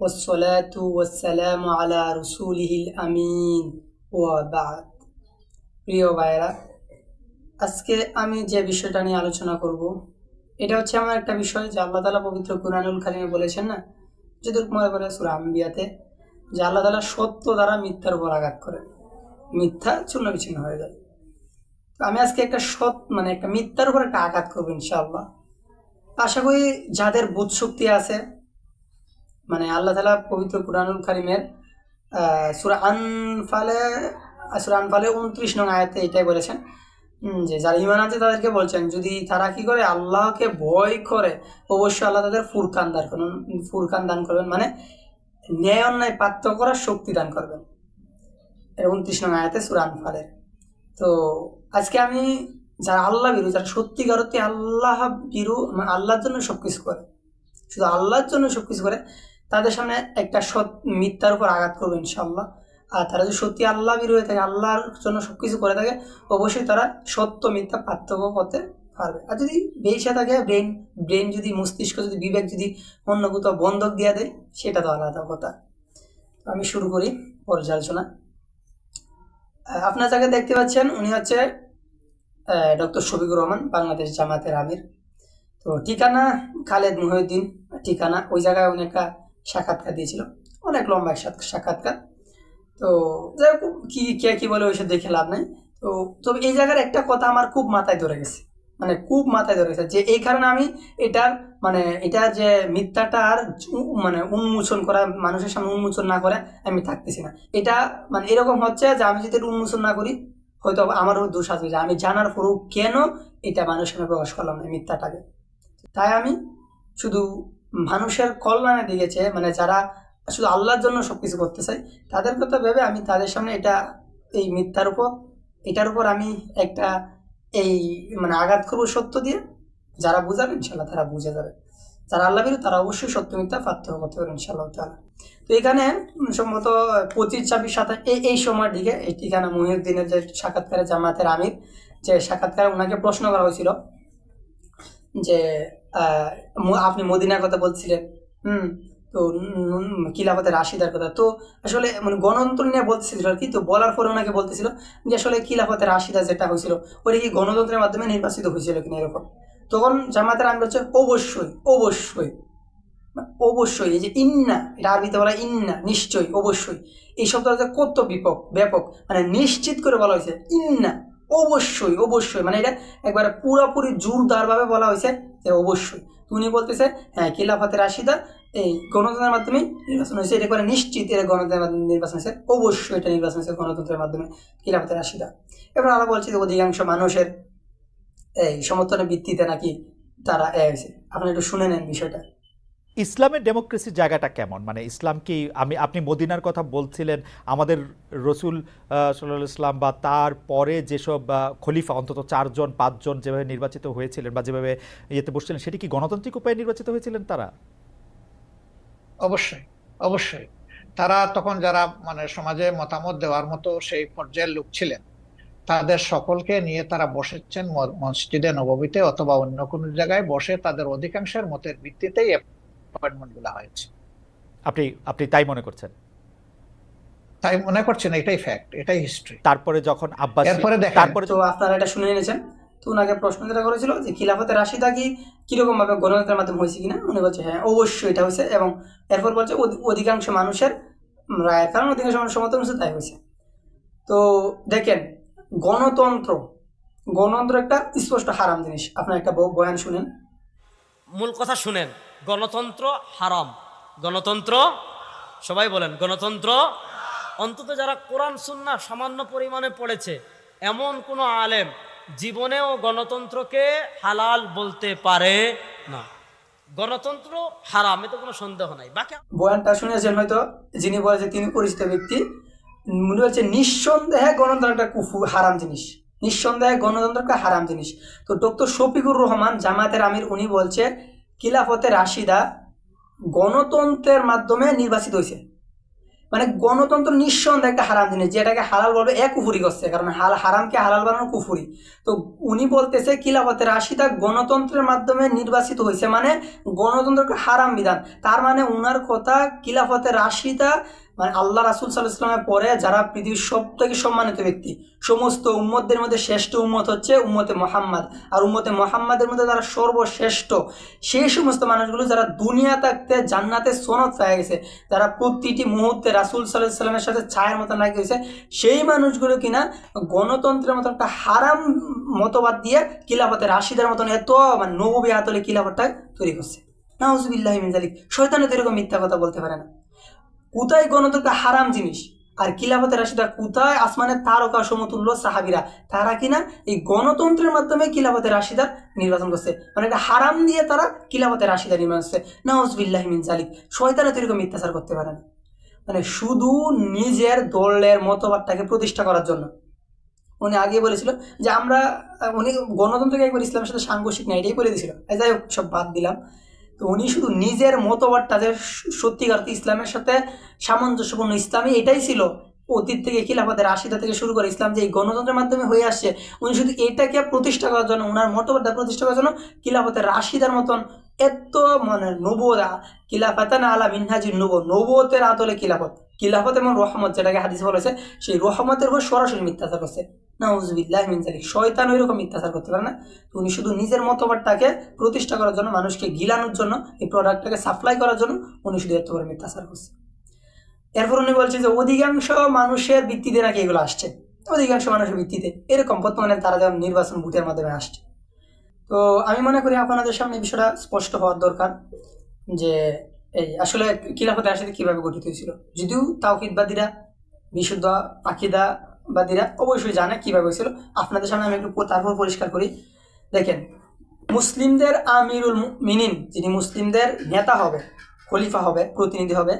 والصلاة والسلام على رسوله الأمين وبعد প্রিয় ভাইরা আজকে আমি যে বিষয়টা নিয়ে আলোচনা করব এটা হচ্ছে আমার একটা বিষয় যে আল্লাহ তালা পবিত্র কুরআনুল কারিমে বলেছেন না যদুর মনে করে সুরা আম্বিয়াতে যে আল্লাহ তালা সত্য দ্বারা মিথ্যার উপর আঘাত করে মিথ্যা চূর্ণ বিচ্ছিন্ন হয়ে যায় তো আমি আজকে একটা সৎ মানে একটা মিথ্যার উপর একটা আঘাত করবো ইনশাআল্লাহ আশা করি যাদের বোধ শক্তি আছে মানে আল্লাহ তালা পবিত্র কুরআনুল কারিমের সূরা আনফালে সূরা আনফালে উনত্রিশ নং আয়াতে এটাই বলেছেন যে যারা ইমান আছে তাদেরকে বলছেন, যদি তারা কি করে আল্লাহকে ভয় করে, অবশ্যই আল্লাহ তাদের ফুরকান দান করবেন ফুরকান দান করবেন মানে ন্যায় অন্যায় পার্থক্য করার শক্তি দান করবেন। এটা উনত্রিশ নং আয়াতে সূরা আনফালের তো আজকে আমি যারা আল্লাহ বিরু, যারা সত্যিকার আল্লাহ বিরু মানে আল্লাহর জন্য সব কিছু করে, শুধু আল্লাহর জন্য সব কিছু করে তাদের সামনে একটা সৎ মিথ্যার উপর আঘাত করবে ইনশাল্লাহ আর তারা যদি সত্যি আল্লাহ বিরু হয়ে থাকে, আল্লাহর জন্য সব কিছু করে থাকে, অবশ্যই তারা সত্য মিথ্যা পার্থক্য করতে পারবে। আর যদি বেশে থাকে, ব্রেন ব্রেন যদি, মস্তিষ্ক যদি, বিবেক যদি অন্য কোথাও বন্ধক দিয়ে দেয়, সেটা তো আলাদা কথা। আমি শুরু করি পর্যালোচনা। আপনার যাকে দেখতে পাচ্ছেন, উনি হচ্ছে ডক্টর শফিকুর রহমান, বাংলাদেশ জামাতের আমির। তো ঠিকানা, খালেদ মুহিউদ্দিন, ঠিকানা, ওই জায়গায় উনি একটা সাক্ষাৎকার দিয়েছিল। অনেক লম্বা এক সাক্ষাৎকার। তো যাই হোক, কি, কে কি বলে ওইসব দেখে লাভ নাই। তো, তবে এই জায়গার একটা কথা আমার খুব মাথায় ধরে গেছে। মানে খুব মাথায় ধরে গেছে যে এই কারণে আমি এটার মানে এটা যে মিথ্যাটা আর মানে উন্মোচন করা, মানুষের সামনে উন্মোচন না করে আমি থাকতেছি না। এটা মানে এরকম হচ্ছে যে আমি যদি উন্মোচন না করি, হয়তো আমারও দোষ আছে যে আমি জানার পরেও কেন এটা মানুষের সামনে প্রকাশ করলাম না মিথ্যাটাকে। তাই আমি শুধু মানুষের কল্যাণে দিয়েছে মানে যারা শুধু আল্লাহর জন্য সব কিছু করতে চাই তাদের কথা ভেবে আমি তাদের সামনে এটা, এই মিথ্যার উপর, এটার উপর আমি একটা এই মানে আঘাত করব সত্য দিয়ে। যারা বুঝাবে ইনশাল্লাহ তারা বুঝে যাবে। যারা আল্লাহ বিরু তারা অবশ্যই সত্য মিথ্যা পার্থক্য করতে পারবে ইনশাল্লাহ তো এখানে সম্ভবত পঁচিশ, ছাব্বিশ, সাতাশ, এই এই সময়ের দিকে এই ঠিকানা মহিউদ্দিনের যে সাক্ষাৎকারে জামাতের আমির, যে সাক্ষাৎকারে ওনাকে প্রশ্ন করা হয়েছিল যে আপনি মদিনার কথা বলছিলেন। হুম, তো কিলাফতের রাশিদার কথা। তো আসলে মানে গণতন্ত্র নিয়ে বলতেছিল আর কি, তো বলার পরে ওনাকে বলতেছিল যে আসলে কিলাফতের রাশিদা যেটা হয়েছিল, ওটা কি গণতন্ত্রের মাধ্যমে নির্বাচিত হয়েছিল কিনা এরকম। তখন জামাতের আমি হচ্ছে অবশ্যই অবশ্যই অবশ্যই, এই যে ইন্না, এটা আরবিতে বলা ইন্না, নিশ্চয়ই, অবশ্যই। এই শব্দটা কত বিপক, ব্যাপক মানে নিশ্চিত করে বলা হয়েছে, ইন্না। অবশ্যই অবশ্যই। মানে এটা একবারে পুরোপুরি জোরদারভাবে বলা হয়েছে যে অবশ্যই। উনি বলতেছে হ্যাঁ খিলাফতের রাশিদা, এই গণতন্ত্রের মাধ্যমে নির্বাচন হয়েছে। এটা করে নিশ্চিত এটা গণতন্ত্রের নির্বাচন হয়েছে। অবশ্যই এটা নির্বাচন হয়েছে গণতন্ত্রের মাধ্যমে খিলাফতের রাশিদা। এবার আরও বলছি যে অধিকাংশ মানুষের এই সমর্থনের ভিত্তিতে নাকি তারা এ হয়েছে। আপনি একটু শুনে নেন বিষয়টা। ইসলামের ডেমোক্রেসির জায়গাটা কেমন? মানে ইসলাম কি আমি, আপনি মদিনার কথা বলছিলেন, আমাদের রসুল সাল্লাহ ইসলাম বা তার পরে যেসব খলিফা, অন্তত চারজন, পাঁচজন যেভাবে নির্বাচিত হয়েছিলেন বা যেভাবে ইয়েতে বসছিলেন, সেটি কি গণতান্ত্রিক উপায়ে নির্বাচিত হয়েছিলেন তারা? অবশ্যই অবশ্যই। তারা তখন যারা মানে সমাজে মতামত দেওয়ার মতো সেই পর্যায়ের লোক ছিলেন, তাদের সকলকে নিয়ে তারা বসেছেন মসজিদে নববীতে অথবা অন্য কোনো জায়গায় বসে তাদের অধিকাংশের মতের ভিত্তিতেই হয়েছে। আপনি আপনি তাই মনে করছেন? তাই মনে করছেন এটাই ফ্যাক্ট এটাই হিস্ট্রি তারপরে যখন আব্বাস এরপরে দেখেন। তারপরে তো আপনারা এটা শুনে নিয়েছেন। তো ওনাকে প্রশ্ন যেটা করেছিল যে খিলাফতের রাশিদা কি কীরকম ভাবে গণতন্ত্রের মাধ্যমে হয়েছে কিনা? উনি বলছে হ্যাঁ অবশ্যই এটা হয়েছে। এবং এরপর বলছে অধিকাংশ মানুষের রায়ের কারণ অধিকাংশ মানুষ সমর্থন হয়েছে তাই হয়েছে। তো দেখেন গণতন্ত্র গণতন্ত্র একটা স্পষ্ট হারাম জিনিস। আপনার একটা বয়ান শুনেন। মূল কথা শুনেন। গণতন্ত্র হারাম। গণতন্ত্র? সবাই বলেন, গণতন্ত্র? অন্তত যারা কোরআন, সুন্না সামান্য পরিমাণে পড়েছে, এমন কোনো আলেম জীবনেও গণতন্ত্রকে হালাল বলতে পারে না। গণতন্ত্র হারাম এতে কোনো সন্দেহ নাই। বাকি বয়ানটা শুনেছেন হয়তো? যিনি বলেছে তিনি পরিচিত ব্যক্তি মনে বলছে, নিঃসন্দেহে গণতন্ত্র একটা কুফু, হারাম জিনিস। নিঃসন্দেহে গণতন্ত্র একটা হারাম জিনিস। তো ডক্টর শফিকুর রহমান জামায়াতের আমির, উনি বলছে খিলাফতে রাশিদা গণতন্ত্রের মাধ্যমে নির্বাচিত হয়েছে। মানে গণতন্ত্র নিঃসন্দেহে একটা হারাম জিনিস যেটাকে হালাল বলবে এক কুফুরি করছে, কারণ হাল, হারামকে হালাল বানানো কুফুরি। তো উনি বলতেছে কিলাপতে রাশিদা গণতন্ত্রের মাধ্যমে নির্বাচিত হয়েছে মানে গণতন্ত্রকে হারাম বিধান। তার মানে উনার কথা খিলাফতে রাশিদা মানে আল্লাহ রাসুল সাল্লাহ ইসলামের পরে যারা পৃথিবীর সব থেকে সম্মানিত ব্যক্তি, সমস্ত উম্মতদের মধ্যে শ্রেষ্ঠ উম্মত হচ্ছে উম্মতে মোহাম্মদ। আর উম্মতে মোহাম্মদের মধ্যে যারা সর্বশ্রেষ্ঠ, সেই সমস্ত মানুষগুলো যারা দুনিয়া থাকতে জান্নাতে সনদ পেয়ে গেছে, যারা প্রতিটি মুহূর্তে রাসুল সাল্লাহ সাল্লামের সাথে ছায়ের মতন লাগে গেছে সেই মানুষগুলো কিনা গণতন্ত্রের মতো একটা হারাম মতবাদ দিয়ে কিলাফতে রাশিদের মতন এত মানে নবী আতলে কিলাফতটা তৈরি করছে। নাউজুবিল্লাহ মিনজালিক শয়তানে তো এরকম মিথ্যা কথা বলতে পারে না। কোথায় গণতন্ত্র হারাম জিনিস? আর কিলাফতের রাশিদা কোথায়? আসমানের তারকা সমতুল্য সাহাবিরা। তারা কিনা এই গণতন্ত্রের মাধ্যমে কিলাফতের রাশিদার নির্বাচন করছে। মানে একটা হারাম দিয়ে তারা কিলাফতের রাশিদার নির্বাচন করছে। নাউজবিল্লাহ মিন জালিক শয়তানে তো এরকম মিথ্যাচার করতে পারে না। মানে শুধু নিজের দলের মতবাদটাকে প্রতিষ্ঠা করার জন্য। উনি আগে বলেছিল যে আমরা, উনি গণতন্ত্রকে একবার ইসলামের সাথে সাংঘর্ষিক না, এটাই বলে দিয়েছিল। যাই হোক, সব বাদ দিলাম। তো উনি শুধু নিজের মতবাদটা যে সত্যিকার ইসলামের সাথে সামঞ্জস্যপূর্ণ ইসলামী এটাই ছিল। অতীত থেকে খিলাফতের আশিটা থেকে শুরু করে ইসলাম যে এই গণতন্ত্রের মাধ্যমে হয়ে আসছে, উনি শুধু এটাকে প্রতিষ্ঠা করার জন্য ওনার মতবাদটা প্রতিষ্ঠা করার জন্য খিলাফতের রাশিদার মতন এত মানে নবরা কিলাফাতান আলা মিনহাজি নব নবতের আদলে কিলাফত কিলাফত এবং রহমত যেটাকে হাদিস বলেছে সেই রহমতের উপর সরাসরি মিথ্যাচার করছে। নাউজবিল্লাহ মিন জালিক শয়তান ওই রকম মিথ্যাচার করতে পারে না। তো উনি শুধু নিজের মতবাদটাকে প্রতিষ্ঠা করার জন্য, মানুষকে গিলানোর জন্য, এই প্রোডাক্টটাকে সাপ্লাই করার জন্য উনি শুধু এত করে মিথ্যাচার করছে। এরপর উনি বলছে যে, অধিকাংশ মানুষের ভিত্তিতে নাকি এগুলো আসছে? অধিকাংশ মানুষের ভিত্তিতে। এরকম বর্তমানে তারা যেমন নির্বাচন ভোটের মাধ্যমে আসছে। তো আমি মনে করি আপনাদের সামনে বিষয়টা স্পষ্ট হওয়ার দরকার যে, এই আসলে খিলাফতে আসলে কীভাবে গঠিত হয়েছিল। যদিও তাওকিদবাদীরা বিশুদ্ধ আকিদাবাদীরা অবশ্যই জানে কীভাবে হয়েছিল। আপনাদের সামনে আমি একটু তারপর পরিষ্কার করি। দেখেন, মুসলিমদের আমিরুল মিনিন যিনি মুসলিমদের নেতা হবে, খলিফা হবে, প্রতিনিধি হবে,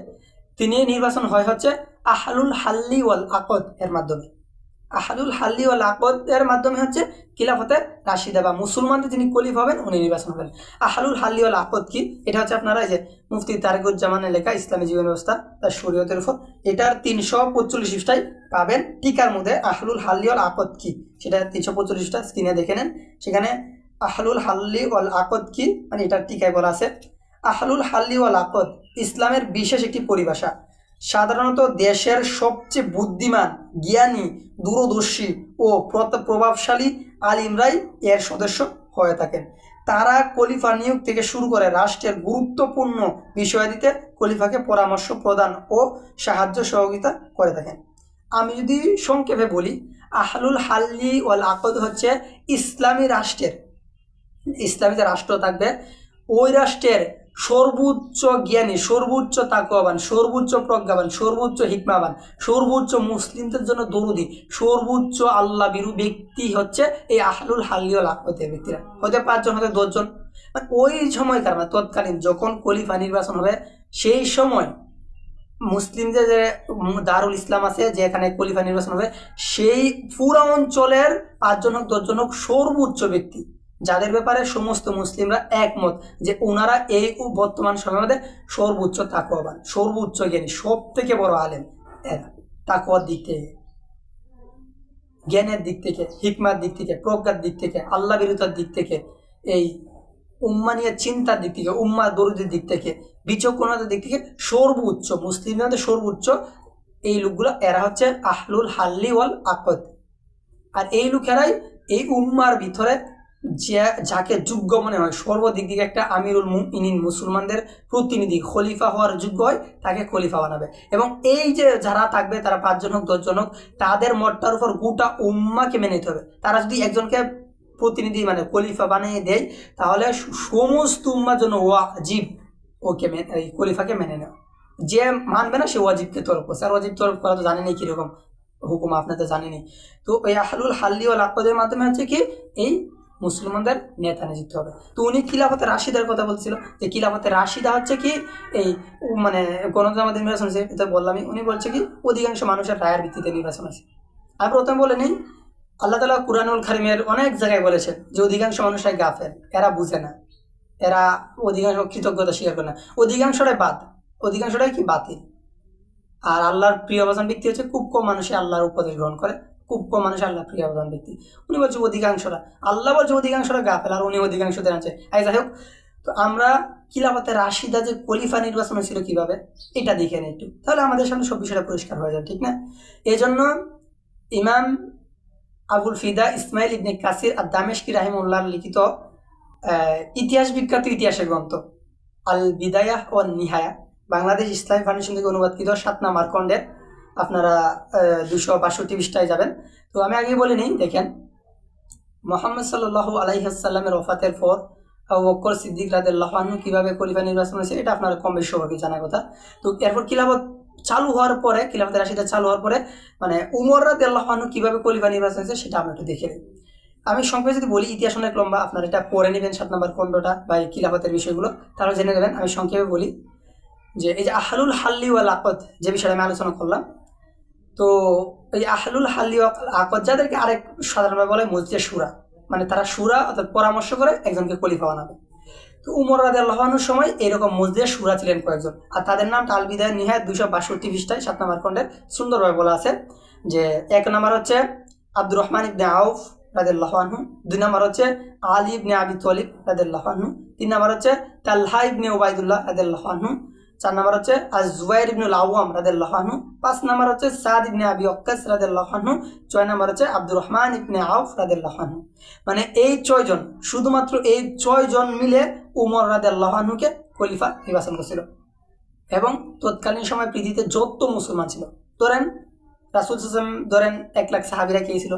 তিনি নির্বাচন হয় হচ্ছে আহলুল হাল্লি ওয়াল আকদ এর মাধ্যমে। আহালুল হাল্লি ওয়াল আকদ এর মাধ্যমে হচ্ছে খিলাফতে রাশিদা বা মুসলমানদের যিনি খলিফা হবেন, উনি নির্বাচন হবেন। আহালুল হাল্লি ওয়াল আকদ কি? এটা হচ্ছে আপনারা যে মুফতি তারেকুজ্জামানের লেখা, ইসলামী জীবন ব্যবস্থা, তার শরীয়তের উপর। এটার তিনশো পঁচল্লিশ পৃষ্ঠায় পাবেন। টিকার মধ্যে আহলুল হাল্লি ওয়াল আকদ কি? সেটা তিনশো পঁচল্লিশটা স্ক্রিনে দেখে নেন। সেখানে আহলুল হাল্লি ওয়াল আকদ কি? মানে এটার টিকায় বলা আছে। আহলুল হাল্লি ওয়াল আকদ ইসলামের বিশেষ একটি পরিভাষা। সাধারণত দেশের সবচেয়ে বুদ্ধিমান, জ্ঞানী, দূরদর্শী ও প্রভাবশালী আলিমরাই এর সদস্য হয়ে থাকেন। তারা খলিফা নিয়োগ থেকে শুরু করে রাষ্ট্রের গুরুত্বপূর্ণ বিষয়াদিতে খলিফাকে পরামর্শ প্রদান ও সাহায্য সহযোগিতা করে থাকেন। আমি যদি সংক্ষেপে বলি, আহলুল হাল্লি ওয়াল আকদ হচ্ছে ইসলামী রাষ্ট্রের, ইসলামী যে রাষ্ট্র থাকবে, ওই রাষ্ট্রের সর্বোচ্চ জ্ঞানী, সর্বোচ্চ তাকুয়াবান সর্বোচ্চ প্রজ্ঞাবান, সর্বোচ্চ হিকমাবান, সর্বোচ্চ মুসলিমদের জন্য দরুদি, সর্বোচ্চ আল্লাহ বিরু ব্যক্তি হচ্ছে এই আহলুল হাল্লিউল আকতের ব্যক্তিরা। হতে পাঁচজন, হতে দশজন। মানে ওই সময়কার মানে? তৎকালীন যখন কলিফা নির্বাচন হবে, সেই সময় মুসলিমদের যে দারুল ইসলাম আছে, যেখানে কলিফা নির্বাচন হবে, সেই পুরা অঞ্চলের পাঁচজন হোক, দশজন হোক সর্বোচ্চ ব্যক্তি। যাদের ব্যাপারে সমস্ত মুসলিমরা একমত যে ওনারা এই বর্তমান সময়ের সর্বোচ্চ তাকুয়াবান সর্বোচ্চ জ্ঞানী সব থেকে বড় আলেম এরা। তাকুয়ার দিক থেকে, জ্ঞানের দিক থেকে, হিকমার দিক থেকে, প্রজ্ঞার দিক থেকে, আল্লাহ বিরুতার দিক থেকে, এই উম্মা নিয়ে চিন্তার দিক থেকে উম্মা দরুদের দিক থেকে, বিচক্ষণতার দিক থেকে সর্বোচ্চ, মুসলিমদের সর্বোচ্চ এই লোকগুলো এরা হচ্ছে আহলুল হাল্লি ওয়াল আকদ আর এই লোকেরাই এই উম্মার ভিতরে যে, যাকে যোগ্য মনে হয়, সর্বদিক দিকে একটা আমিরুল মুমিনিন মুসলমানদের প্রতিনিধি, খলিফা হওয়ার যোগ্য হয়, তাকে খলিফা বানাবে। এবং এই যে যারা থাকবে, তারা পাঁচজন হোক, দশজন হোক, তাদের মতটার উপর গোটা উম্মাকে মেনে নিতে হবে। তারা যদি একজনকে প্রতিনিধি মানে খলিফা বানিয়ে দেয়, তাহলে সমস্ত উম্মার জন্য ওয়াজিব ওকে এই খলিফাকে মেনে নেওয়া। যে মানবে না, সে ওয়াজিবকে তরফ করছে। আর ওয়াজিব তরফ করা তো জানেনি কীরকম হুকুম আপনাদের জানেনি তো এই আহলুল হাল্লি ও আকদের মাধ্যমে হচ্ছে কি, এই মুসলমানদের নেতা নিযুক্ত হবে। তো উনি খিলাফতে রাশিদার কথা বলছিল। যে খিলাফতে রাশিদা হচ্ছে কি? এই মানে গণতন্ত্র নির্বাচন আছে এটা বললামই উনি বলছে কি, অধিকাংশ মানুষের রায়ের ভিত্তিতে নির্বাচন আছে আমি প্রথমে বলে নিই, আল্লাহ তালা কুরআনুল খারিমের অনেক জায়গায় বলেছেন যে অধিকাংশ মানুষরাই গাফের এরা বুঝে না। এরা অধিকাংশ কৃতজ্ঞতা স্বীকার করে না। অধিকাংশটাই বাদ অধিকাংশটাই কি? বাতিল। আর আল্লাহর প্রিয় বাজন ব্যক্তি হচ্ছে খুব কম মানুষই আল্লাহর উপদেশ গ্রহণ করে। খুব কম মানুষ আল্লাহ প্রিয় বাজন ব্যক্তি। উনি বলছে অধিকাংশরা, আল্লাহ বলছে অধিকাংশরা গাফেল, আর উনি অধিকাংশদের আছে। এই যাই হোক, তো আমরা কিলাফতে রাশিদা যে কলিফা নির্বাচন হয়েছিল কীভাবে, এটা দেখে নিই একটু। তাহলে আমাদের সামনে সব বিষয়টা পরিষ্কার হয়ে যাবে, ঠিক না? এই জন্য ইমাম আবুল ফিদা ইসমাইল ইবনে কাসির আর দামেশকি রাহিমুল্লাহ লিখিত ইতিহাস বিখ্যাত ইতিহাসের গ্রন্থ আল বিদায়া ও নিহায়া বাংলাদেশ ইসলামী ফাউন্ডেশন থেকে অনুবাদকৃত সাতনা মার্কন্ডের আপনারা দুশো বাষট্টি পৃষ্ঠায় যাবেন। তো আমি আগেই বলে নিই, দেখেন, মোহাম্মদ সাল্লাহ আলাইহাসাল্লামের ওফাতের পর ওকর সিদ্দিক রাদেল্লাহ কীভাবে খলিফা নির্বাচন হয়েছে, এটা আপনার কম বেশি সবাইকে জানা কথা। তো এরপর খিলাফত চালু হওয়ার পরে, খিলাফতের রাশিদা চালু হওয়ার পরে মানে উমর আনহু কীভাবে খলিফা নির্বাচন হয়েছে, সেটা আমরা একটু দেখে আমি সংক্ষেপে যদি বলি, ইতিহাস অনেক লম্বা, আপনারা এটা পড়ে নেবেন সাত নম্বর খণ্ডটা বা এই খিলাফতের বিষয়গুলো তাহলে জেনে নেবেন। আমি সংক্ষেপে বলি যে, এই যে আহলুল হাল্লি ওয়াল আকদ, যে বিষয়ে আমি আলোচনা করলাম তো এই আহলুল হাল্লি আকদ যাদেরকে আরেক সাধারণভাবে বলে মসজিদে সুরা মানে তারা সুরা অর্থাৎ পরামর্শ করে একজনকে খলিফা বানাবে। তো উমর রাদে আল্লাহানুর সময় এরকম মসজিদে সুরা ছিলেন কয়েকজন। আর তাদের নাম টালবিদায় নিহায় দুশো বাষট্টি পৃষ্ঠায় সাত নম্বর খণ্ডে সুন্দরভাবে বলা আছে যে এক নম্বর হচ্ছে আব্দুর রহমান ইবনে আউফ আনহু, দুই নম্বর হচ্ছে আলী ইবনে আবি তলিব আনহু, তিন নম্বর হচ্ছে তাল্হা ইবনে ওবায়দুল্লাহ আনহু চার নম্বর হচ্ছে আজ জুবাইর ইবনুল আওয়াম রাদেল্লাহ আনহু। পাঁচ নম্বর হচ্ছে সাদ ইবনে আবি অক্কাস রাদেল্লাহ আনহু। ছয় নম্বর হচ্ছে আব্দুর রহমান ইবনে আউফ রাদেল্লাহ আনহু। মানে এই ছয়জন শুধুমাত্র এই ছয়জন মিলে উমর রাদেল্লাহ আনহুকে খলিফা নির্বাচন করছিল। এবং তৎকালীন সময় পৃথিবীতে যত মুসলমান ছিল, ধরেন রাসুল হাসান ধরেন এক লাখ সাহাবিরা কে ছিল?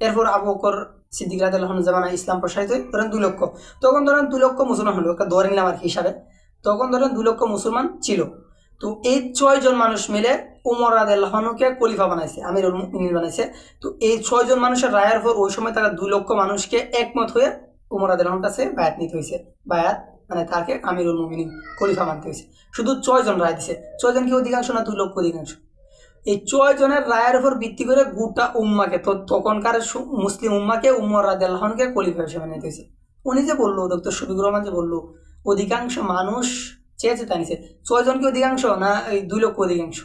এরপর আবু বকর সিদ্দিক আনহু জামানা ইসলাম প্রসারিত ধরেন দুই লক্ষ। তখন ধরেন দুই লক্ষ মুসলমান হলো ধরে নিলাম আর কি হিসাবে। তখন ধরেন দুই লক্ষ মুসলমান ছিল। তো এই ছয়জন মানুষ মিলে উমর রাদিয়াল্লাহুকে খলিফা বানাইছে মুমিনিন বানাইছে। তো এই ছয়জন মানুষের রায়ের পর ওই সময় তারা দুই লক্ষ মানুষকে একমত হয়ে উমর রাদিয়াল্লাহুর কাছে বায়াত নিতে হয়েছে। বায়াত মানে তাকে আমিরুল মুমিনিন খলিফা মানতে হয়েছে। শুধু ছয়জন রায় দিছে। ছয়জন কি অধিকাংশ না দুই লক্ষ অধিকাংশ? এই ছয় জনের রায়ের উপর ভিত্তি করে গোটা উম্মাকে, তো তখনকার মুসলিম উম্মাকে উম্মর রাদিয়াল্লাহনকে খলিফা হিসেবে নিতে হয়েছে। উনি যে বলল, ডক্টর শফিকুর রহমান যে বলল অধিকাংশ মানুষ চেয়েছে তা নিছে। ছয়জন কি অধিকাংশ না এই দুই লক্ষ অধিকাংশ?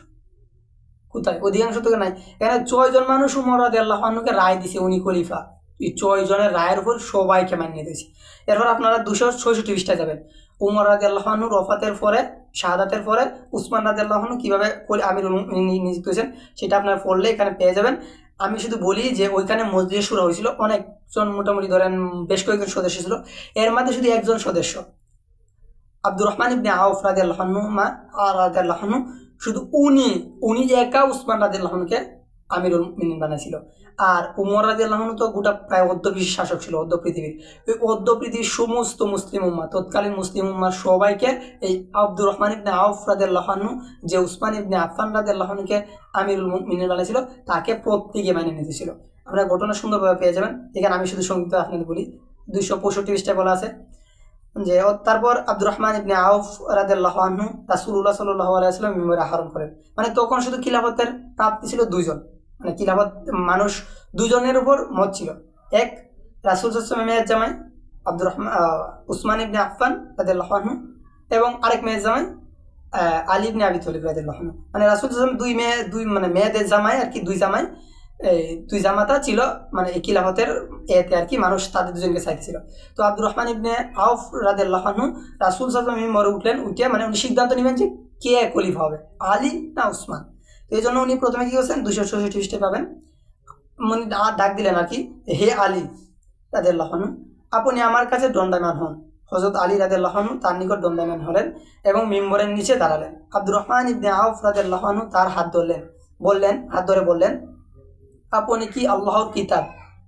কোথায়? অধিকাংশ তো নাই। এখানে ছয়জন মানুষ উমর রাদিয়াল্লাহনকে রায় দিছে উনি খলিফা। এই ছয় জনের রায়ের উপর সবাইকে মানিয়ে দিয়েছে এরপর আপনারা দুশো ছয়ষট্টি পৃষ্ঠায় যাবেন। উমর রাজি আল্লাহানু রফাতের পরে, শাহাদাতের পরে, উসমান রাজি আল্লাহানু কীভাবে আমির নিযুক্ত হয়েছেন, সেটা আপনারা পড়লে এখানে পেয়ে যাবেন। আমি শুধু বলি যে ওইখানে মসজিদে শুরু হয়েছিল। অনেকজন মোটামুটি ধরেন বেশ কয়েকজন সদস্য ছিল। এর মধ্যে শুধু একজন সদস্য। আব্দুর রহমান ইবনে আউফ রাজি আল্লাহানু মা রাজি আল্লাহানু শুধু উনি উনি একা উসমান রাজি আল্লাহানুকে আমিরুল মিনিন বানাইছিল। আর উমর রাজি আল্লাহনু তো গোটা প্রায় অর্ধ বিশ্বের শাসক ছিল অর্ধ পৃথিবীর ওই অর্ধ পৃথিবীর সমস্ত মুসলিম উম্মা তৎকালীন মুসলিম উম্মার সবাইকে এই আব্দুর রহমান ইবনে আউফ রাদিয়াল্লাহু যে উসমান ইবনে আফফান রাদিয়াল্লাহুকে আমিরুল মুমিনিন বানিয়েছিল তাকে প্রত্যেকে মেনে নিতেছিল আমরা ঘটনা সুন্দরভাবে পেয়ে যাবেন। এখানে আমি শুধু সংক্ষিপ্ত আপনাদের বলি, দুইশো পঁয়ষট্টি পৃষ্ঠায় বলা আছে যে তারপর আব্দুর রহমান ইবনে আউফ রাদিয়াল্লাহু আনহু রাসূলুল্লাহ সাল্লাল্লাহু আলাইহি ওয়াসাল্লাম মেমোরি আহরণ করেন। মানে তখন শুধু খিলাফতের প্রাপ্তি ছিল দুইজন। মানে খিলাফত মানুষ দুজনের উপর মত ছিল। এক রাসুল মেয়ের জামাই আব্দুর রহমান উসমান ইবনে আফফান রাদিয়াল্লাহু আনহু এবং আরেক মেয়ের জামাই আহ, আলী ইবনে আবি তলিব রাদিয়াল্লাহু আনহু। মানে রাসুল দুই মেয়ে দুই মানে মেয়েদের জামাই আর কি দুই জামাই। এই দুই জামাতা ছিল মানে এই খিলাফতের এতে আর কি মানুষ তাদের দুজনকে চাইতেছিল। তো আব্দুর রহমান ইবনে আউফ রাদিয়াল্লাহু আনহু রাসুল সাল্লাম মরে উঠলেন, উঠে মানে উনি সিদ্ধান্ত নেবেন যে কে খলিফা হবে, আলী না উসমান তো এই জন্য উনি প্রথমে কি করছেন দুশো চৌষট্টি পৃষ্ঠে পাবেন। ডা- ডাক দিলেন আর কি, হে আলী রাদেল্লাহনু আপনি আমার কাছে দণ্ডায়মান হন। হজরত আলী রাদেল্লাহনু তার নিকট দণ্ডায়মান হলেন এবং মিম্বরের নিচে দাঁড়ালেন। আব্দুর রহমান ইবনে আউফ রাদেল্লাহনু তার হাত ধরলেন, বললেন, হাত ধরে বললেন আপনি কি আল্লাহর কিতাব?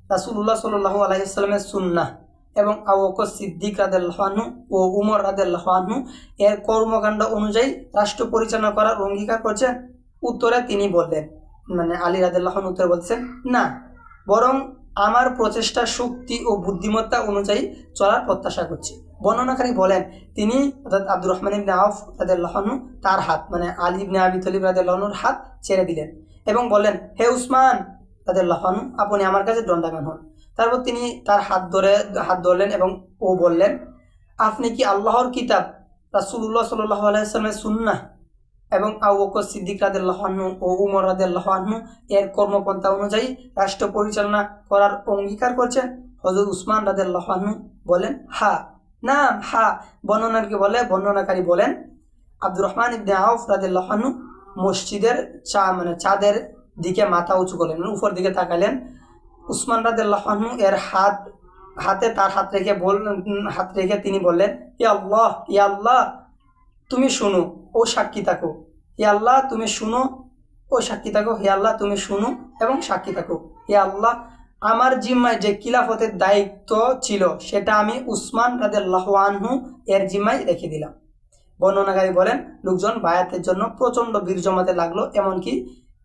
রাসুল্লাহ সাল্লাহু আলাইসাল্লামের সুন্নাহ। এবং আবুক সিদ্দিক রাদেল্লাহানু ও উমর রাদেল্লাহানু এর কর্মকাণ্ড অনুযায়ী রাষ্ট্র পরিচালনা করার অঙ্গীকার করছেন। উত্তরে তিনি বললেন মানে আলী রাদেল্লাহন উত্তরে বলছেন, না, বরং আমার প্রচেষ্টা শক্তি ও বুদ্ধিমত্তা অনুযায়ী চলার প্রত্যাশা করছি। বর্ণনাকারী বলেন, তিনি অর্থাৎ আব্দুর রহমান ইবনে আউফ রাদিয়াল্লাহু তার হাত মানে আলী ইবনে আবি তলিব রাদিয়াল্লাহুর হাত ছেড়ে দিলেন এবং বলেন হে উসমান রাদিয়াল্লাহু আপনি আমার কাছে দণ্ডায়মান হন। তারপর তিনি তার হাত ধরে, হাত ধরলেন এবং ও বললেন, আপনি কি আল্লাহর কিতাব, রাসূলুল্লাহ সাল্লাল্লাহু আলাইহি সাল্লামের সুন্নাহ? এবং আবু বকর সিদ্দিক রাদিয়াল্লাহু আনহু ও উমর আনহু এর কর্মপন্থা অনুযায়ী রাষ্ট্র পরিচালনা করার অঙ্গীকার করছেন। হযরত উসমান রাদিয়াল্লাহু আনহু বলেন, হা না হা। বর্ণনাকারী বলে, বর্ণনাকারী বলেন, আব্দুর রহমান ইবনে আউফ রাদিয়াল্লাহু আনহু মসজিদের চা মানে চাঁদের দিকে মাথা উঁচু করলেন মানে উপর দিকে তাকালেন। উসমান আনহু এর হাত, হাতে তার হাত রেখে বল হাত রেখে তিনি বললেন ইয়া আল্লাহ ইয়া আল্লাহ, তুমি শুনো, ও সাক্ষী থাকো। হে আল্লাহ, তুমি শুনো, ও সাক্ষী থাকো। হে আল্লাহ, তুমি শুনো এবং সাক্ষী থাকো। হে আল্লাহ, আমার জিম্মায় যে খিলাফতের দায়িত্ব ছিল, সেটা আমি উসমান রাদিয়াল্লাহ আনহু এর জিম্মায় রেখে দিলাম। বর্ণনাকারী বলেন, লোকজন বায়াতের জন্য প্রচণ্ড বীর জমাতে লাগল, এমনকি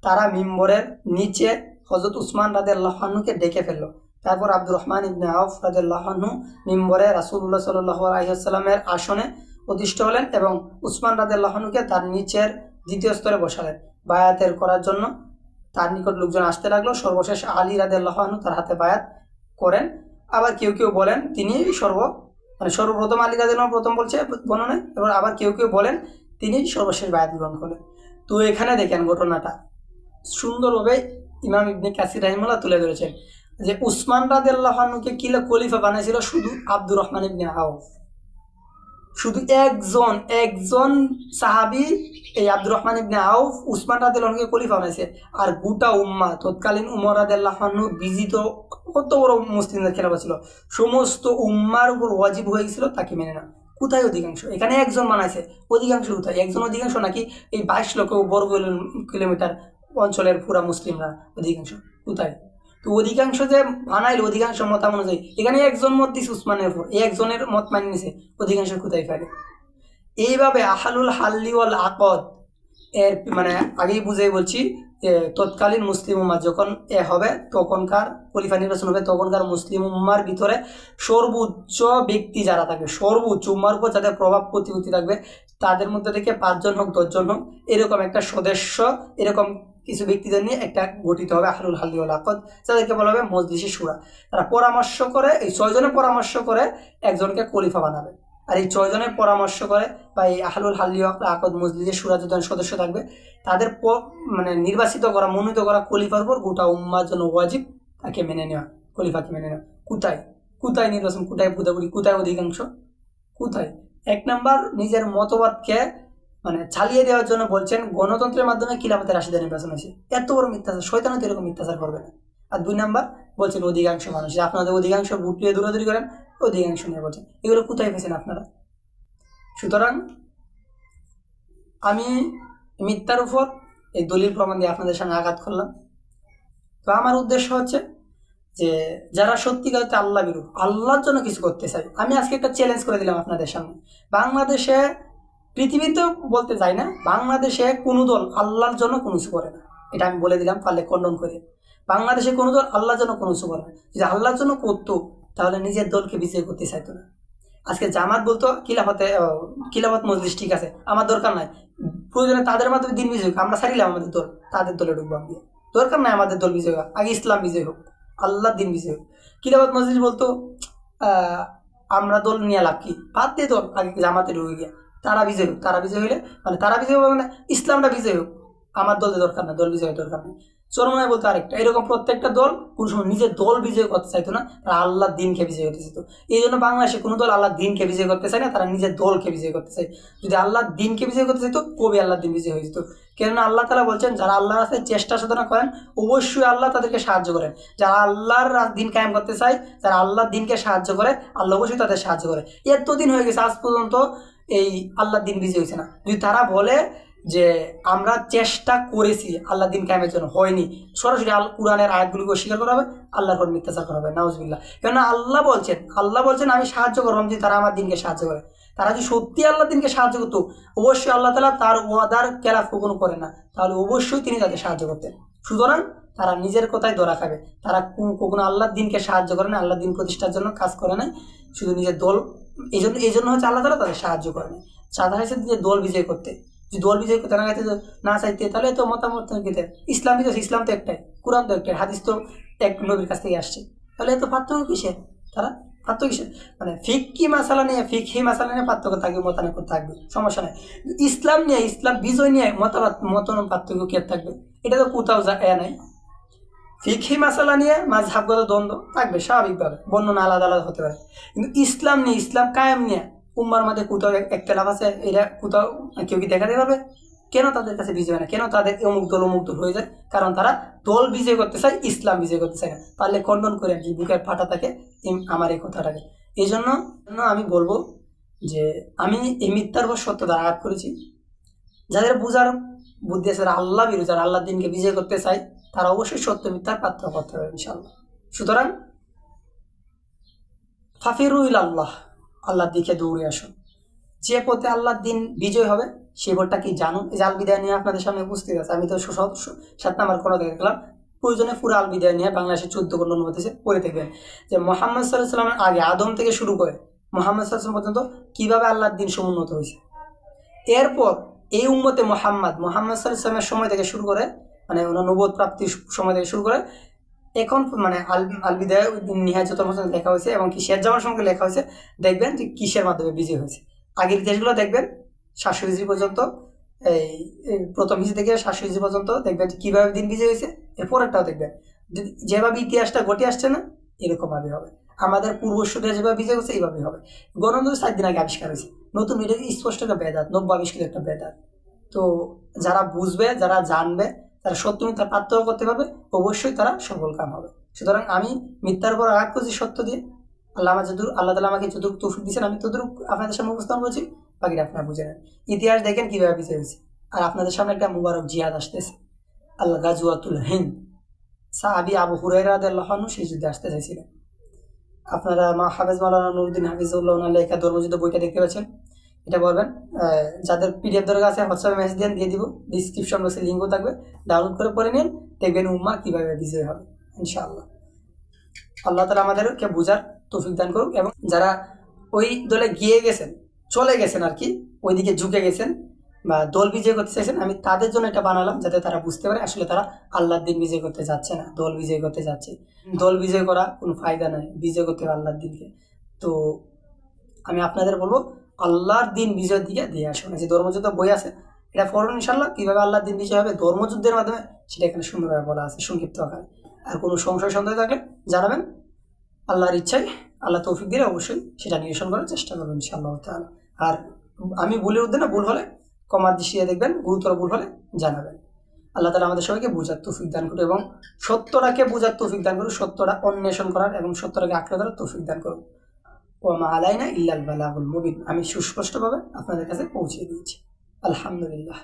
তারা মিম্বরের নিচে হজরত উসমান রাদিয়াল্লাহ আনহুকে ডেকে ফেলল। তারপর আব্দুর রহমান ইবনে আউফ রাদিয়াল্লাহ আনহু মিম্বরে রাসূলুল্লাহ সাল্লাল্লাহু আলাইহি ওয়াসাল্লামের আসনে অধিষ্ঠ হলেন এবং উসমান রাদিয়াল্লাহনুকে তার নিচের দ্বিতীয় স্তরে বসালেন। বায়াতের করার জন্য তার নিকট লোকজন আসতে লাগল। সর্বশেষ আলী রাদিয়াল্লাহনু তার হাতে বায়াত করেন। আবার কেউ কেউ বলেন, তিনি সর্ব মানে সর্বপ্রথম আলী রাদিয়াল্লাহ প্রথম বলছে বর্ণনায়। এবার আবার কেউ কেউ বলেন, তিনি সর্বশেষ বায়াত গ্রহণ করলেন। তো এখানে দেখেন ঘটনাটা। সুন্দরভাবে ইমাম ইবনে কাসির রাহিমুল্লাহ তুলে ধরেছেন যে উসমান রাদিয়াল্লাহনুকে কিলা খলিফা বানাইছিল? শুধু আব্দুর রহমান ইবনে আউফ। শুধু একজন একজন সাহাবি এই আব্দুর রহমান ইবনে আউফ উসমান রাদিল্লাহকে খলিফা বানাইছে। আর গোটা উম্মা তৎকালীন উমর রাদিল্লাহনু বিজিত কত বড় মুসলিমদের খেলা ছিল। সমস্ত উম্মার উপর ওয়াজিব হয়ে গেছিল, তাকে মেনে না কোথায় অধিকাংশ? এখানে একজন বানাইছে। অধিকাংশ কোথায়? একজন অধিকাংশ নাকি এই বাইশ লক্ষ বর্গ কিলোমিটার অঞ্চলের পুরা মুসলিমরা অধিকাংশ। কোথায়? তো অধিকাংশ যে বানাইলো অধিকাংশ মত অনুযায়ী এখানে একজন মত দিছে উসমানের উপর, এই একজনের মত মানি নিছে, অধিকাংশ কোথায় ফেলে এইভাবে আহালুল হাল্লিওয়াল আকদ, এর মানে আগেই বুঝেই বলছি তৎকালীন মুসলিম উম্মা যখন এ হবে, তখনকার খলিফা নির্বাচন হবে, তখনকার মুসলিম উম্মার ভিতরে সর্বোচ্চ ব্যক্তি যারা থাকবে, সর্বোচ্চ উম্মার উপর যাদের প্রভাব প্রতিপত্তি থাকবে, তাদের মধ্যে থেকে পাঁচজন হোক, দশজন হোক, এরকম একটা সদস্য, এরকম কিছু ব্যক্তিদের নিয়ে একটা গঠিত হবে আহলুল হাল্লি ওল আকদ, যাদেরকে বলা হবে মজলিসি সুরা তারা পরামর্শ করে, এই ছয়জনে পরামর্শ করে একজনকে খলিফা বানাবে। আর এই ছয়জনের পরামর্শ করে বা এই আহলুল হাল্লি আকদ মজলিসের সুরা যজন সদস্য থাকবে, তাদের মানে নির্বাচিত করা, মনোনীত করা খলিফার উপর গোটা উম্মার জন্য ওয়াজিব তাকে মেনে নেওয়া, খলিফাকে মেনে নেওয়া। কোথায়? কোথায় নির্বাচন? কোথায় বুধাবুড়ি কোথায় অধিকাংশ? কোথায়? এক নাম্বার, নিজের মতবাদকে মানে চালিয়ে দেওয়ার জন্য বলছেন, গণতন্ত্রের মাধ্যমে খিলাফতের রাশিদা নির্বাচন হয়েছে। এত বড় মিথ্যাচার, শয়তানও তো এরকম মিথ্যাচার করবে না। আর দুই নাম্বার, বলছেন অধিকাংশ মানুষ আপনাদের অধিকাংশ ভোট পেয়ে দৌড়াদৌড়ি করেন, অধিকাংশ নিয়ে বলছেন। এগুলো কোথায় পেয়েছেন আপনারা? সুতরাং আমি মিথ্যার উপর এই দলিল প্রমাণ দিয়ে আপনাদের সামনে আঘাত করলাম। তো আমার উদ্দেশ্য হচ্ছে যে, যারা সত্যিকার আল্লাহ বিরু আল্লাহর জন্য কিছু করতে চাই আমি আজকে একটা চ্যালেঞ্জ করে দিলাম আপনাদের সামনে। বাংলাদেশে পৃথিবীতেও বলতে যাই না বাংলাদেশে কোনো দল আল্লাহর জন্য কোনো কিছু করে না। এটা আমি বলে দিলাম পারলে খণ্ডন করে। বাংলাদেশে কোনো দল আল্লাহর জন্য কোনো কিছু করে না। যদি আল্লাহর জন্য করতো তাহলে নিজের দলকে বিজয় করতে চাইতো না। আজকে জামাত বলতো কিলাফতে আহ, কিলাফত মজলিস ঠিক আছে আমার দরকার নাই। প্রয়োজনে তাদের মাধ্যমে দিন বিজয় হোক আমরা ছাড়িলাম আমাদের দল তাদের দলে ঢুকবো আমি দরকার নাই আমাদের দল বিজয় হোক আগে ইসলাম বিজয় হোক আল্লাহ দিন বিজয় হোক। কিলাফত মজলিস বলতো আমরা দল নিয়ে লাভ কি? বাদ দিয়ে দল আগে জামাতে ঢুকে গিয়া। তারা বিজয় হোক, তারা বিজয় হইলে মানে তারা বিজয় হবে মানে ইসলামটা বিজয় হোক। আমার দলের দরকার না দল বিজয়ের দরকার নেই। চরমায় বলতে আরেকটা, এরকম প্রত্যেকটা দল কোন সময় নিজের দল বিজয় করতে চাইতো না, তারা আল্লাহর দিনকে বিজয় করতে চাইতো। এই জন্য বাংলাদেশে কোনো দল আল্লাহর দিনকে বিজয় করতে চায় না, তারা নিজের দলকে বিজয় করতে চায়। যদি আল্লাহর দিনকে বিজয় করতে চাইতো, কবে আল্লাহর দিন বিজয় হয়ে যেত? কেননা আল্লাহ তালা বলছেন, যারা আল্লাহর রাস্তায় চেষ্টা সাধনা করেন, অবশ্যই আল্লাহ তাদেরকে সাহায্য করেন যারা আল্লাহর দিন কায়েম করতে চায়, যারা আল্লাহর দিনকে সাহায্য করে, আল্লাহ অবশ্যই তাদের সাহায্য করে। এতদিন হয়ে গেছে, আজ পর্যন্ত এই আল্লাহর দিন বিজয় হয়েছে না। যদি তারা বলে যে আমরা চেষ্টা করেছি আল্লাহ দিন কায়েমের জন্য, হয়নি, সরাসরি আল কোরআনের আয়াতগুলিকে অস্বীকার করা হবে, আল্লাহর পর মিথ্যাচার করা হবে, নাউজবিল্লাহ। কেননা আল্লাহ বলছেন আল্লাহ বলছেন, আমি সাহায্য করলাম যদি তারা আমার দিনকে সাহায্য করে। তারা যদি সত্যি আল্লাহ দিনকে সাহায্য করতো, অবশ্যই আল্লাহ তালা তার ওয়াদার কেলাফ কখনো করে না। তাহলে অবশ্যই তিনি তাদের সাহায্য করতেন। সুতরাং তারা নিজের কথাই ধরা খাবে। তারা কো- কখনো আল্লাহর দিনকে সাহায্য করে না, আল্লাহর দিন প্রতিষ্ঠার জন্য কাজ করে না। শুধু নিজের দল এই জন্য এই জন্য হচ্ছে আল্লাহ তারা তাদের সাহায্য করে না। সাধা হয়েছে যে দল বিজয় করতে। যদি দল বিজয় করতে না চাইতে না চাইতে, তাহলে তো মতামত দিতে ইসলাম বিজয় ইসলাম তো একটাই। কোরআন তো একটাই, হাদিস তো এক নবীর কাছ থেকে আসছে। তাহলে এত পার্থক্য কিসের? তারা পার্থক্য কিসের? মানে ফিকি মাসালা নিয়ে, ফিকহি মাসালা নিয়ে পার্থক্য থাকবে মতানৈক্য থাকবে। সমস্যা নাই। ইসলাম নিয়ে, ইসলাম বিজয় নিয়ে মতামত মতন পার্থক্য কে থাকবে? এটা তো কোথাও এ নাই। ফিকহি মাসালা নিয়ে মাঝহাবগত দ্বন্দ্ব থাকবে, স্বাভাবিকভাবে। বর্ণনা আলাদা আলাদা হতে পারে। কিন্তু ইসলাম নিয়ে, ইসলাম কায়েম নিয়ে উম্মার মধ্যে কোথাও একটা লাভ আছে, এটা কোথাও কেউ কি দেখাতে পারবে? কেন তাদের কাছে বিজয় না? কেন তাদের অমুক দল অমুক দল হয়ে যায়? কারণ তারা দল বিজয় করতে চায়, ইসলাম বিজয় করতে চায় না। পারলে খণ্ডন করে আর কি বুকের ফাটা থাকে আমার এই কথাটাকে। এই জন্য আমি বলব যে, আমি এই মিথ্যার উপর সত্য দ্বারা আঘাত করেছি। যাদের বুঝার বুদ্ধি আছে যারা আল্লাহ বিরু যারা আল্লাহর দিনকে বিজয় করতে চায়, তারা অবশ্যই সত্য মিথ্যার পার্থক্য করতে হবে ইনশাল্লাহ সুতরাং ফাফিরু ইল আল্লাহ আল্লাহর দিকে দৌড়ে আসুন। যে পথে আল্লাহর দিন বিজয় হবে সেই পথটা কি জানুন যে আল বিদায় নিয়ে আপনাদের সামনে উপস্থিত আছে, আমি তো সু- সু- সাত নাম্বার কোনো দেখলাম প্রয়োজনে পুরো আল বিদায় নিয়ে বাংলাদেশের চোদ্দ কোন অনুমতি পড়ে দেখবেন যে মোহাম্মদ সাল্লাহ সাল্লামের আগে, আদম থেকে শুরু করে মোহাম্মদ সাল্লাম পর্যন্ত কীভাবে আল্লাহর দিন সমুন্নত হয়েছে? এরপর এই উম্মতে মোহাম্মদ মোহাম্মদ সাল্লামের সময় থেকে শুরু করে মানে ওনার নবোধ প্রাপ্তির সময় থেকে শুরু করে, এখন মানে আল, আলবিদায় নিহাজত লেখা হয়েছে এবং কি জামার সঙ্গে লেখা হয়েছে, দেখবেন যে কিসের মাধ্যমে বিজয় হয়েছে। আগের দেশগুলো দেখবেন, সাতশো হিজড়ি পর্যন্ত, এই প্রথম হিজড়ি থেকে সাতশো হিজড়ি পর্যন্ত দেখবেন কীভাবে দিন বিজয় হয়েছে, এরপরেরটাও দেখবেন। যেভাবে ইতিহাসটা ঘটে আসছে না এরকমভাবে হবে। আমাদের পূর্বসূরীরা যেভাবে বিজয় করছে এইভাবেই হবে। গণতন্ত্র সাত দিন আগে আবিষ্কার হয়েছে। নতুন এটা স্পষ্ট একটা বেদাত, নব্য আবিষ্কৃত একটা বেদাত। তো যারা বুঝবে, যারা জানবে, তারা সত্য মিথ্যা পার্থক্য করতে পারবে, অবশ্যই তারা সফল কাম হবে। সুতরাং আমি মিথ্যার উপর আঘাত করছি সত্য দিয়ে। আল্লাহ আমার যদুর আল্লাহ তালা আমাকে যদুর তৌফিক দিয়েছেন, আমি তদুর আপনাদের সামনে উপস্থাপন করছি, বাকিটা আপনারা বুঝে নেন। ইতিহাস দেখেন কীভাবে বিজয় হয়েছে। আর আপনাদের সামনে একটা মুবারক জিহাদ আসতেছে। আল্লাহ গাজুয়াতুল হিন্দ। সাহাবি আবু হুরাইরা আল্লাহনু সেই যুদ্ধে আসতে চাইছিলেন। আপনারা মা হাফেজ মালানা নুরুদ্দিন হাফিজুল্লাহ ওনার লেখা ধর্মযুদ্ধ বইটা দেখতে পাচ্ছেন। এটা বলবেন যাদের পিডিএফ দরকার আছে হোয়াটসঅ্যাপে মেসেজ দিয়ে দিয়ে দিব ডিসক্রিপশন বক্সে লিঙ্কও থাকবে। ডাউনলোড করে পড়ে নিন দেখবেন উম্মা কীভাবে বিজয় হবে ইনশাআল্লাহ। আল্লাহ তালা আমাদেরকে বোঝার তৌফিক দান করুক এবং যারা ওই দলে গিয়ে গেছেন চলে গেছেন আর কি ওইদিকে ঝুঁকে গেছেন বা দল বিজয় করতে চাইছেন আমি তাদের জন্য এটা বানালাম যাতে তারা বুঝতে পারে আসলে তারা আল্লাহর দিন বিজয় করতে যাচ্ছে না দল বিজয় করতে যাচ্ছে। দল বিজয় করা কোনো ফায়দা নাই বিজয় করতে হবে আল্লাহর দিনকে। তো আমি আপনাদের বলব আল্লাহর দিন বিজয়ের দিকে দিয়ে আসুন এই যে ধর্মযুদ্ধ বই আছে, এটা পড়ুন ইনশাল্লাহ কীভাবে আল্লাহর দিন বিজয় হবে, ধর্মযুদ্ধের মাধ্যমে সেটা এখানে সুন্দরভাবে বলা আছে, সংক্ষিপ্ত আকারে। আর কোনো সংশয় সন্দেহ থাকলে জানাবেন। আল্লাহর ইচ্ছায় আল্লাহ তৌফিক দিলে অবশ্যই সেটা নিরসন করার চেষ্টা করবেন ইনশাআল্লাহ তাআলা। আর আমি ভুলের উদ্দে ভুল হলে কমার দৃষ্টিতে দেখবেন, গুরুতর ভুল হলে জানাবেন। আল্লাহ তালা আমাদের সবাইকে বোঝার তৌফিক দান করুন এবং সত্যটাকে বোঝার তৌফিক দান করুন সত্যটা অন্বেষণ করার এবং সত্যটাকে আঁকড়ে ধরার তৌফিক দান করুন ও মা আলাইনা ইল্লাল বালাগুল মুবিন। আমি সুস্পষ্টভাবে আপনাদের কাছে পৌঁছে দিয়েছি। আলহামদুলিল্লাহ।